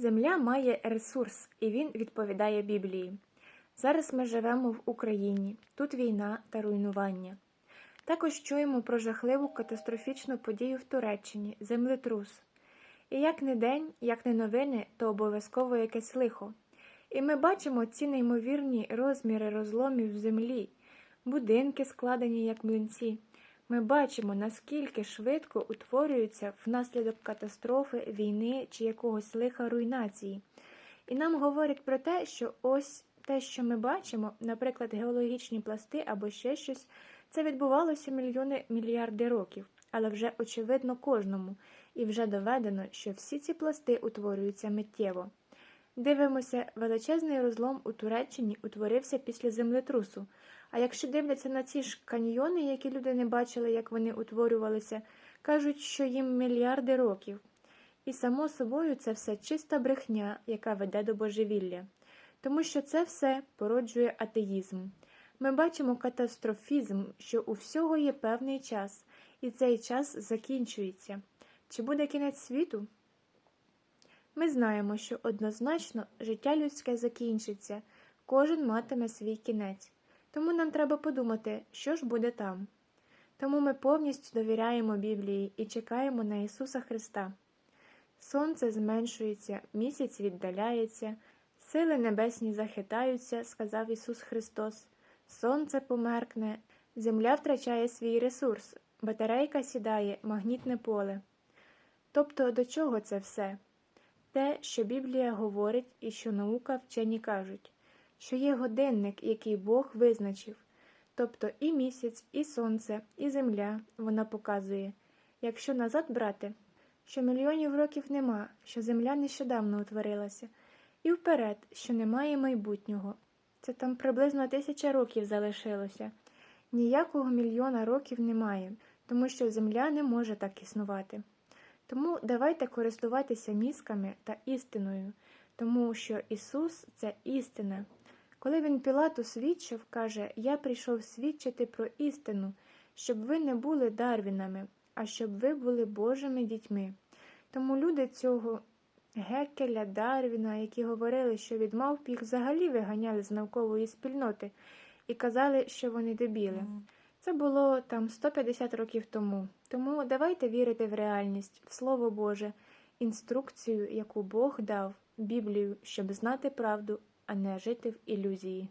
Земля має ресурс, і він відповідає Біблії. Зараз ми живемо в Україні, тут війна та руйнування. Також чуємо про жахливу катастрофічну подію в Туреччині землетрус. І як не день, як не новини, то обов'язково якесь лихо. І ми бачимо ці неймовірні розміри розломів в землі, будинки складені як млинці. Ми бачимо, наскільки швидко утворюються внаслідок катастрофи, війни чи якогось лиха руйнації. І нам говорять про те, що ось те, що ми бачимо, наприклад, геологічні пласти або ще щось, це відбувалося мільйони мільярди років, але вже очевидно кожному, і вже доведено, що всі ці пласти утворюються миттєво. Дивимося, величезний розлом у Туреччині утворився після землетрусу. А якщо дивляться на ці ж каньйони, які люди не бачили, як вони утворювалися, кажуть, що їм мільярди років. І само собою це все чиста брехня, яка веде до божевілля, тому що це все породжує атеїзм. Ми бачимо катастрофізм, що у всього є певний час, і цей час закінчується. Чи буде кінець світу? Ми знаємо, що однозначно життя людське закінчиться, кожен матиме свій кінець. Тому нам треба подумати, що ж буде там. Тому ми повністю довіряємо Біблії і чекаємо на Ісуса Христа. Сонце зменшується, місяць віддаляється, сили небесні захитаються, сказав Ісус Христос. Сонце померкне, земля втрачає свій ресурс, батарейка сідає, магнітне поле. Тобто до чого це все? Те, що Біблія говорить і що наука вчені кажуть, що є годинник, який Бог визначив, тобто і місяць, і сонце, і земля вона показує, якщо назад брати, що мільйонів років нема, що земля нещодавно утворилася, і вперед, що немає майбутнього. Це там приблизно тисяча років залишилося. Ніякого мільйона років немає, тому що земля не може так існувати. Тому давайте користуватися мізками та істиною, тому що Ісус це істина. Коли він Пілату свідчив, каже: Я прийшов свідчити про істину, щоб ви не були дарвінами, а щоб ви були Божими дітьми. Тому люди цього Гекеля, Дарвіна, які говорили, що від мавп їх взагалі виганяли з наукової спільноти і казали, що вони дебіли. Це було там 150 років тому. Тому давайте вірити в реальність, в Слово Боже, інструкцію, яку Бог дав, Біблію, щоб знати правду, а не жити в ілюзії.